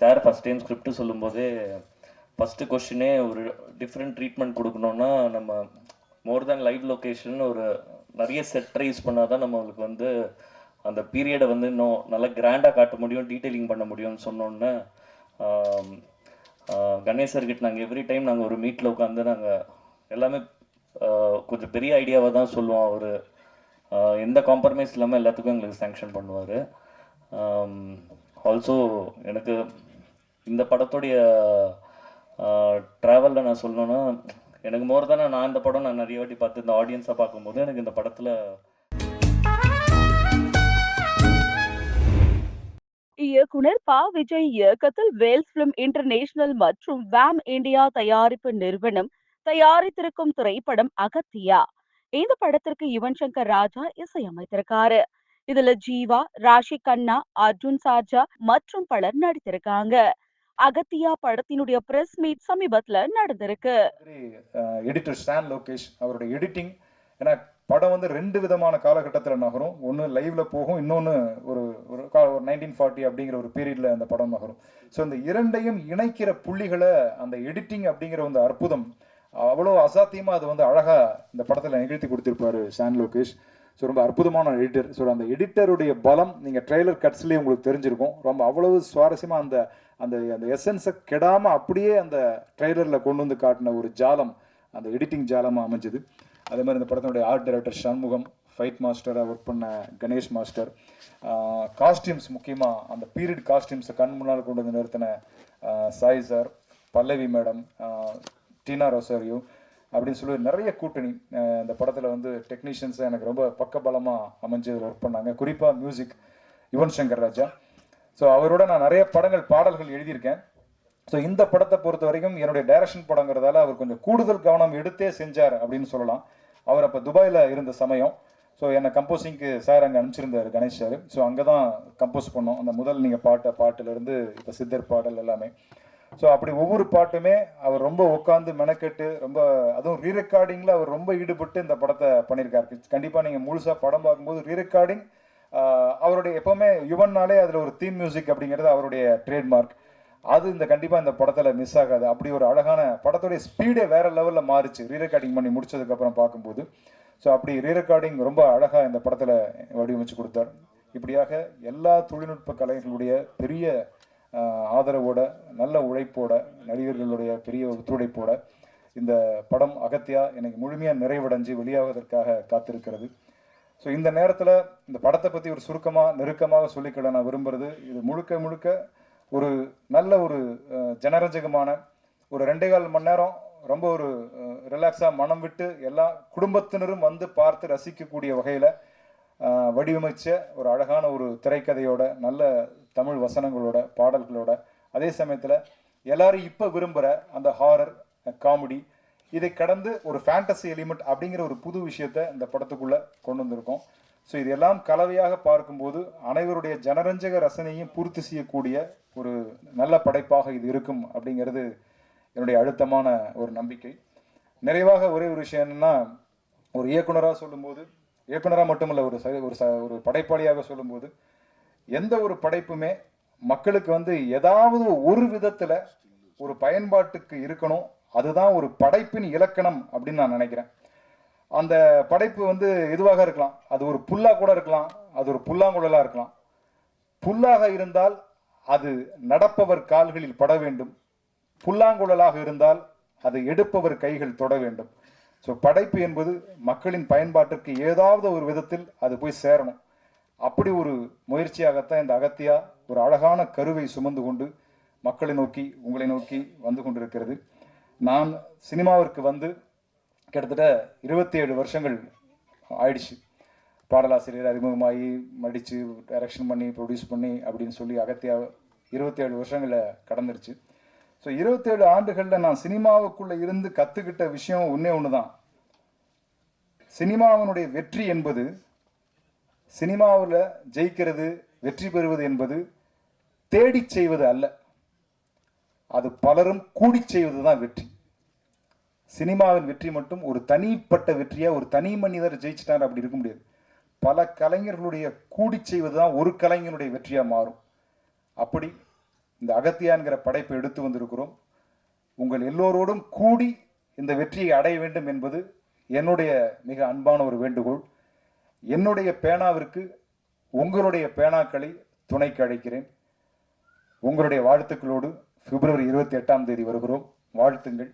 Sir first time script சொல்லும்போதே first கொஷினே ஒரு டிஃப்ரெண்ட் ட்ரீட்மெண்ட் கொடுக்கணுன்னா நம்ம மோர் தேன் லைவ் லொக்கேஷன் ஒரு நிறைய செட் ரைஸ் பண்ணால் தான் நம்மளுக்கு வந்து அந்த பீரியடை வந்து இன்னும் நல்லா கிராண்டாக காட்ட முடியும் டீட்டெயிலிங் பண்ண முடியும்னு சொன்னோன்னே கணேசர்கிட்ட நாங்கள் எவ்ரி டைம் நாங்கள் ஒரு மீட்டில் உட்காந்து நாங்கள் எல்லாமே கொஞ்சம் பெரிய ஐடியாவை தான் சொல்லுவோம். அவர் எந்த காம்ப்ரமைஸ் இல்லாமல் எல்லாத்துக்கும் எங்களுக்கு சேங்ஷன் பண்ணுவார். ஆல்சோ எனக்கு இந்த படத்துடைய ட்ராவலில் நான் சொல்லணும்னா எனக்கு மோர் தானே நான் இந்த படம் நான் நிறைய வாட்டி பார்த்து இந்த ஆடியன்ஸாக பார்க்கும்போது எனக்கு இந்த படத்தில் இயக்குனர் ப. விஜய் இயக்கத்தில் வேல்ஸ் பிலிம் இன்டர்நேஷனல் மற்றும் வேம் இந்தியா தயாரிப்பு நிறுவனம் தயாரித்திருக்கும் திரைப்படம் அகத்தியா. இந்த படத்திற்கு யுவன் சங்கர் ராஜா இசையமைத்திருக்காரு. இதுல ஜீவா ராஷி கண்ணா அர்ஜுன் சாஜா மற்றும் பலர் நடித்திருக்காங்க. அகத்தியா படத்தினுடைய பிரஸ் மீட் சமீபத்துல நடந்திருக்கு. எடிட்டர் ஸ்டான் லோகேஷ் அவருடைய எடிட்டிங் ஏன்னா படம் வந்து ரெண்டு விதமான காலகட்டத்தில் நகரும். ஒன்று லைவ்ல போகும் இன்னொன்று ஒரு ஒரு கா- ஒரு நைன்டீன் ஃபார்ட்டி அப்படிங்கிற ஒரு பீரியட்ல அந்த படம் நகரும். ஸோ இந்த இரண்டையும் இணைக்கிற புள்ளிகளை அந்த எடிட்டிங் அப்படிங்கிற அந்த அற்புதம் அவ்வளோ அசாத்தியமாக அது வந்து அழகாக இந்த படத்தில் நிகழ்த்தி கொடுத்துருப்பாரு ஸ்டான் லோகேஷ் ஸோ ரொம்ப அற்புதமான எடிட்டர் ஸோ அந்த எடிட்டருடைய பலம் நீங்கள் ட்ரெய்லர் கட்ஸ்லேயே உங்களுக்கு தெரிஞ்சிருக்கும். ரொம்ப அவ்வளவு சுவாரஸ்யமாக அந்த அந்த அந்த எசன்ஸை கெடாமல் அப்படியே அந்த ட்ரெய்லரில் கொண்டு வந்து காட்டின ஒரு ஜாலம் அந்த எடிட்டிங் ஜாலமாக அமைஞ்சது. அதே மாதிரி இந்த படத்தினுடைய ஆர்ட் டைரக்டர் சண்முகம் ஃபைட் மாஸ்டராக ஒர்க் பண்ண கணேஷ் மாஸ்டர் காஸ்டியூம்ஸ் முக்கியமாக அந்த பீரியட் காஸ்டியூம்ஸை கண் முன்னால் கொண்டு வந்து நிறுத்தின சாய் சார் பல்லவி மேடம் டீனா ரோசாரியோ அப்படின்னு சொல்லி நிறைய கூட்டணி இந்த படத்தில் வந்து டெக்னீஷியன்ஸ் எனக்கு ரொம்ப பக்கபலமாக அமைஞ்சு ஒர்க் பண்ணாங்க. குறிப்பாக மியூசிக் யுவன் சங்கர் ராஜா. ஸோ அவரோட நான் நிறைய படங்கள் பாடல்கள் எழுதியிருக்கேன். ஸோ இந்த படத்தை பொறுத்த வரைக்கும் என்னுடைய டைரக்ஷன் படங்கிறதால அவர் கொஞ்சம் கூடுதல் கவனம் எடுத்தே செஞ்சார் அப்படின்னு சொல்லலாம். அவர் அப்போ துபாயில் இருந்த சமயம். ஸோ என்னை கம்போசிங்க்கு சார் அங்கே அனுப்பிச்சிருந்தார் கணேஷ் சார் ஸோ அங்கே தான் கம்போஸ் பண்ணோம். அந்த முதல் நீங்கள் பாட்ட பாட்டிலேருந்து இப்போ சித்தர் பாடல் எல்லாமே. ஸோ அப்படி ஒவ்வொரு பாட்டுமே அவர் ரொம்ப உட்காந்து மெனக்கெட்டு ரொம்ப அதுவும் ரீரெக்கார்டிங்கில் அவர் ரொம்ப ஈடுபட்டு இந்த படத்தை பண்ணியிருக்காரு. கண்டிப்பாக நீங்கள் முழுசாக படம் பார்க்கும்போது ரீ ரெக்கார்டிங் அவருடைய எப்போவுமே யுவன்னாலே அதில் ஒரு தீம் மியூசிக் அப்படிங்கிறது அவருடைய ட்ரேட்மார்க் அது இந்த கண்டிப்பாக இந்த படத்தில் மிஸ் ஆகாது. அப்படி ஒரு அழகான படத்துடைய ஸ்பீடே வேற லெவலில் மாறிச்சு. ரீ ரெக்கார்டிங் பண்ணி முடிச்சதுக்கப்புறம் பார்க்கும்போது. ஸோ அப்படி ரீரெக்கார்டிங் ரொம்ப அழகாக இந்த படத்தில் வடிவமைச்சு கொடுத்தார். இப்படியாக எல்லா தொழில்நுட்ப கலைகளுடைய பெரிய ஆதரவோட நல்ல உழைப்போட நடிகர்களுடைய பெரிய ஒத்துழைப்போட இந்த படம் அகத்தியா எனக்கு முழுமையாக நிறைவடைஞ்சு வெளியாவதற்காக காத்திருக்கிறது. ஸோ இந்த நேரத்தில் இந்த படத்தை பற்றி ஒரு சுருக்கமாக நெருக்கமாக சொல்லிக்கிட நான் விரும்புறது இது முழுக்க முழுக்க ஒரு நல்ல ஒரு ஜனரஞ்சகமான ஒரு ரெண்டே கால் மணி நேரம் ரொம்ப ஒரு ரிலாக்ஸாக மனம் விட்டு எல்லா குடும்பத்தினரும் வந்து பார்த்து ரசிக்கக்கூடிய வகையில் வடிவமைச்ச ஒரு அழகான ஒரு திரைக்கதையோட நல்ல தமிழ் வசனங்களோட பாடல்களோட. அதே சமயத்தில் எல்லாரும் இப்போ விரும்புகிற அந்த ஹாரர் காமெடி இதை கடந்து ஒரு ஃபேண்டசி எலிமெண்ட் அப்படிங்கிற ஒரு புது விஷயத்தை இந்த படத்துக்குள்ளே கொண்டு வந்திருக்கோம். ஸோ இதெல்லாம் கலவையாக பார்க்கும்போது அனைவருடைய ஜனரஞ்சக ரசனையும் பூர்த்தி செய்யக்கூடிய ஒரு நல்ல படைப்பாக இது இருக்கும் அப்படிங்கிறது என்னுடைய அழுத்தமான ஒரு நம்பிக்கை. நிறைவாக ஒரே ஒரு விஷயம் என்னென்னா ஒரு இயக்குனராக சொல்லும்போது இயக்குனராக மட்டுமல்ல ஒரு ச- ஒரு ச- ஒரு படைப்பாளியாக சொல்லும்போது எந்த ஒரு படைப்புமே மக்களுக்கு வந்து ஏதாவது ஒரு விதத்தில் ஒரு பயன்பாட்டுக்கு இருக்கணும். அதுதான் ஒரு படைப்பின் இலக்கணம் அப்படின்னு நான் நினைக்கிறேன். அந்த படைப்பு வந்து எதுவாக இருக்கலாம்? அது ஒரு புல்லாக கூட இருக்கலாம். அது ஒரு புல்லாங்குழலாக இருக்கலாம். புல்லாக இருந்தால் அது நடப்பவர் கால்களில் பட வேண்டும். புல்லாங்குழலாக இருந்தால் அதை எடுப்பவர் கைகள் தொட வேண்டும். ஸோ படைப்பு என்பது மக்களின் பயன்பாட்டிற்கு ஏதாவது ஒரு விதத்தில் அது போய் சேரணும். அப்படி ஒரு முயற்சியாகத்தான் இந்த அகத்தியா ஒரு அழகான கருவை சுமந்து கொண்டு மக்களை நோக்கி உங்களை நோக்கி வந்து கொண்டிருக்கிறது. நான் சினிமாவிற்கு வந்து கிட்டத்தட்ட இருபத்தி ஏழு வருஷங்கள் ஆயிடுச்சு. பாடலாசிரியர் அறிமுகமாகி நடித்து டைரக்ஷன் பண்ணி ப்ரொடியூஸ் பண்ணி அப்படின்னு சொல்லி அகத்தியா இருபத்தி ஏழு வருஷங்களை கடந்துருச்சு. ஸோ இருபத்தேழு ஆண்டுகளில் நான் சினிமாவுக்குள்ளே இருந்து கற்றுக்கிட்ட விஷயம் ஒன்றே ஒன்று தான் சினிமாவினுடைய வெற்றி என்பது சினிமாவில் ஜெயிக்கிறது வெற்றி பெறுவது என்பது தேடிச் செய்வது அல்ல. அது பலரும் கூடிச் செய்வது தான் வெற்றி. சினிமாவின் வெற்றி மட்டும் ஒரு தனிப்பட்ட வெற்றியா ஒரு தனி மனிதர் ஜெயிச்சிட்டார் அப்படி இருக்க முடியாது. பல கலைஞர்களுடைய கூடி செய்வது தான் ஒரு கலைஞனுடைய வெற்றியா மாறும். அப்படி இந்த அகத்தியான்கிற படைப்பை எடுத்து வந்திருக்கிறோம். உங்கள் எல்லோரோடும் கூடி இந்த வெற்றியை அடைய வேண்டும் என்பது என்னுடைய மிக அன்பான ஒரு வேண்டுகோள். என்னுடைய பேனாவிற்கு உங்களுடைய பேனாக்களை துணைக்கு அழைக்கிறேன். உங்களுடைய வாழ்த்துக்களோடு பிப்ரவரி இருபத்தி எட்டாம் தேதி வருகிறோம். வாழ்த்துங்கள்.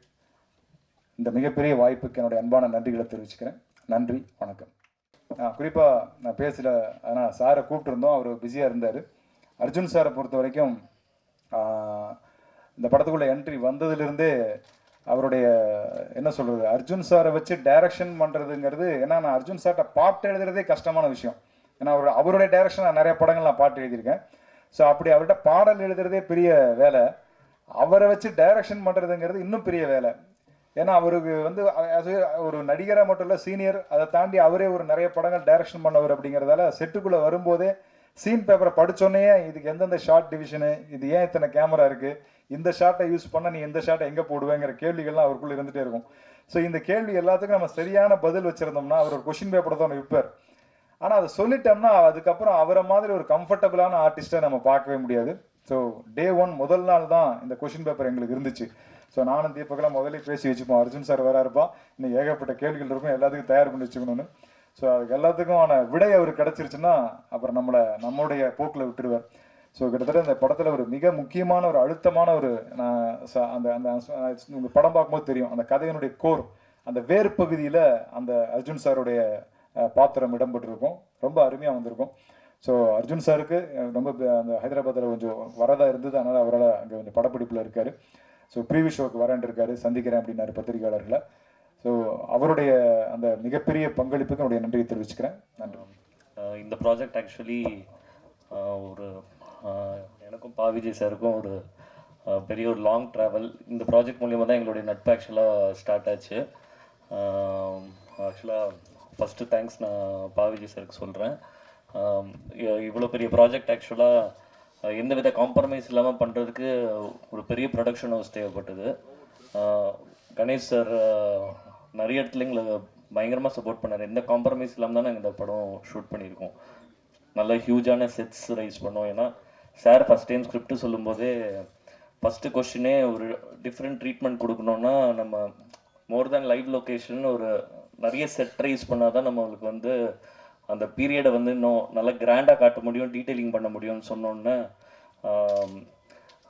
இந்த மிகப்பெரிய வாய்ப்புக்கு என்னுடைய அன்பான நன்றிகளை தெரிவிச்சுக்கிறேன். நன்றி வணக்கம். நான் குறிப்பாக நான் பேசல ஆனால் சாரை கூப்பிட்டுருந்தோம். அவர் பிஸியாக இருந்தார். அர்ஜுன் சாரை பொறுத்த வரைக்கும் இந்த படத்துக்குள்ள என்ட்ரி வந்ததுலேருந்தே அவருடைய என்ன சொல்கிறது அர்ஜுன் சாரை வச்சு டைரக்ஷன் பண்ணுறதுங்கிறது ஏன்னா நான் அர்ஜுன் சார்கிட்ட பாட்டு எழுதுறதே கஷ்டமான விஷயம். ஏன்னா அவர் அவருடைய டைரக்ஷன் நான் நிறைய படங்கள் நான் பாட்டு எழுதியிருக்கேன். ஸோ அப்படி அவர்கிட்ட பாடல் எழுதுறதே பெரிய வேலை. அவரை வச்சு டைரக்ஷன் பண்ணுறதுங்கிறது இன்னும் பெரிய வேலை. ஏன்னா அவருக்கு வந்து அது ஒரு நடிகராக மட்டும் இல்லை சீனியர் அதை தாண்டி அவரே ஒரு நிறைய படங்கள் டைரக்ஷன் பண்ணவர் அப்படிங்கிறதால செட்டுக்குள்ளே வரும்போதே சீன் பேப்பரை படித்தோன்னே இதுக்கு எந்தெந்த ஷார்ட் டிவிஷனு இது ஏன் இத்தனை கேமரா இருக்குது இந்த ஷாட்டை யூஸ் பண்ண நீ எந்த ஷாட்டை எங்கே போடுவேங்கிற கேள்விகள்லாம் அவருக்குள்ள இருந்துகிட்டே இருக்கும். ஸோ இந்த கேள்வி எல்லாத்துக்கும் நம்ம சரியான பதில் வச்சுருந்தோம்னா அவர் ஒரு கொஷின் பேப்பரை தான் விற்பார் ஆனால் அதை சொல்லிட்டோம்னா அதுக்கப்புறம் அவரை மாதிரி ஒரு கம்ஃபர்டபுளான ஆர்டிஸ்ட்டை நம்ம பார்க்கவே முடியாது. ஸோ டே ஒன் முதல் நாள் தான் இந்த கொஷின் பேப்பர் எங்களுக்கு இருந்துச்சு. ஸோ நானும் தீபக்கெல்லாம் முதல்ல பேசி வச்சுப்போம். அர்ஜுன் சார் வரா இருப்பா இன்னும் ஏகப்பட்ட கேள்விகள் இருக்கும். எல்லாத்துக்கும் தயார் பண்ணி வச்சுக்கணும்னு. ஸோ அதுக்கு எல்லாத்துக்குமான விடை அவர் கிடச்சிருச்சுன்னா அப்புறம் நம்மளை நம்மளுடைய போக்கில் விட்டுருவார். ஸோ கிட்டத்தட்ட இந்த படத்தில் ஒரு மிக முக்கியமான ஒரு அழுத்தமான ஒரு நான் ச- அந்த அந்த உங்கள் படம் பார்க்கும்போது தெரியும். அந்த கதையினுடைய கோர் அந்த வேறு பகுதியில் அந்த அர்ஜுன் சாருடைய பாத்திரம் இடம்பெற்றிருக்கும். ரொம்ப அருமையாக வந்திருக்கும். ஸோ அர்ஜுன் சாருக்கு ரொம்ப அந்த ஹைதராபாத்தில் கொஞ்சம் வரதா இருந்தது. அதனால் அவரால் அங்கே கொஞ்சம் படப்பிடிப்பில் இருக்கார். ஸோ ப்ரீவி ஷோக்கு வரேன் இருக்காரு. சந்திக்கிறேன் அப்படின்னாரு பத்திரிகையாளர்களை. ஸோ அவருடைய அந்த மிகப்பெரிய பங்களிப்புக்கு என்னுடைய நன்றியை தெரிவிச்சுக்கிறேன். நன்றி. இந்த ப்ராஜெக்ட் ஆக்சுவலி ஒரு சாருக்கும் பா விஜய் சாருக்கும் ஒரு பெரிய ஒரு லாங் ட்ராவல் இந்த ப்ராஜெக்ட் மூலியமாக தான் எங்களுடைய நட்பு ஆக்சுவலாக ஸ்டார்ட் ஆச்சு. ஆக்சுவலாக ஃபஸ்ட்டு தேங்க்ஸ் நான் பா விஜய் சாருக்கு சொல்கிறேன் இவ்வளோ பெரிய ப்ராஜெக்ட் ஆக்சுவலாக எந்த வித காம்ப்ரமைஸ் இல்லாமல் பண்ணுறதுக்கு ஒரு பெரிய ப்ரொடக்ஷன் ஹவுஸ் தேவைப்பட்டது. கணேஷ் சார் நிறைய இடத்துல எங்களை பயங்கரமாக சப்போர்ட் பண்ணார். எந்த காம்ப்ரமைஸ் இல்லாமல் தான் நாங்கள் இந்த படம் ஷூட் பண்ணியிருக்கோம். நல்ல ஹியூஜான செட்ஸ் ரைஸ் பண்ணோம். ஏன்னா சார் ஃபஸ்ட் டைம் ஸ்கிரிப்ட் சொல்லும்போதே ஃபஸ்ட்டு கொஷினே ஒரு டிஃப்ரெண்ட் ட்ரீட்மெண்ட் கொடுக்கணுன்னா நம்ம மோர் தேன் லைவ் லொக்கேஷன் ஒரு நிறைய செட் யூஸ் பண்ணால் தான் நம்மளுக்கு வந்து அந்த பீரியடை வந்து இன்னும் நல்லா கிராண்டாக காட்ட முடியும் டீட்டெயிலிங் பண்ண முடியும்னு சொன்னோன்னே ஆம்,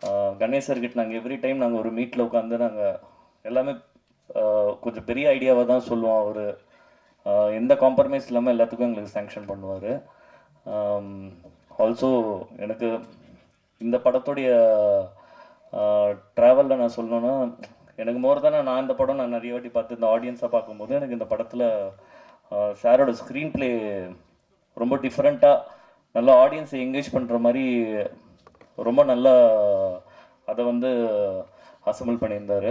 ஆஹ் கணேசர்கிட்ட நாங்கள் எவ்ரி டைம் நாங்கள் ஒரு மீட்டில் உட்காந்து நாங்கள் எல்லாமே கொஞ்சம் பெரிய ஐடியாவாக தான் சொல்லுவோம். அவர் எந்த காம்ப்ரமைஸ் இல்லாமல் எல்லாத்துக்கும் எங்களுக்கு சேங்ஷன் பண்ணுவார். ஆல்சோ எனக்கு இந்த படத்துடைய ட்ராவலில் நான் சொல்லணும்னா எனக்கு மோர் தானே நான் இந்த படம் நான் நிறைய வாட்டி பார்த்து இந்த ஆடியன்ஸாக பார்க்கும்போது எனக்கு இந்த படத்தில் சாரோட ஸ்க்ரீன் ப்ளே ரொம்ப டிஃப்ரெண்ட்டாக நல்லா ஆடியன்ஸை என்கேஜ் பண்ணுற மாதிரி ரொம்ப நல்லா அதை வந்து அசம்பிள் பண்ணியிருந்தார்.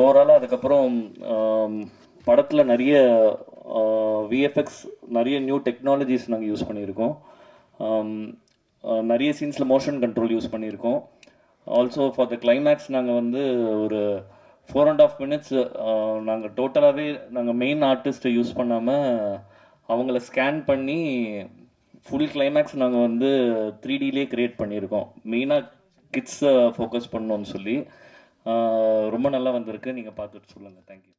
ஓவராலாக அதுக்கப்புறம் படத்தில் நிறைய விஎஃப்எக்ஸ் நிறைய நியூ டெக்னாலஜிஸ் நாங்கள் யூஸ் பண்ணியிருக்கோம். நிறைய சீன்ஸில் மோஷன் கண்ட்ரோல் யூஸ் பண்ணியிருக்கோம். ஆல்சோ ஃபார் த கிளைமேக்ஸ் நாங்கள் வந்து ஒரு ஃபோர் அண்ட் ஆஃப் மினிட்ஸ் நாங்கள் டோட்டலாகவே நாங்கள் மெயின் ஆர்டிஸ்ட்டை யூஸ் பண்ணாமல் அவங்கள ஸ்கேன் பண்ணி ஃபுல் கிளைமேக்ஸ் நாங்கள் வந்து த்ரீ டிலே கிரியேட் பண்ணியிருக்கோம். மெயினாக கிட்ஸை ஃபோக்கஸ் பண்ணோன்னு சொல்லி. ரொம்ப நல்லா வந்திருக்கு. நீங்கள் பார்த்துட்டு சொல்லுங்கள் தேங்க்யூ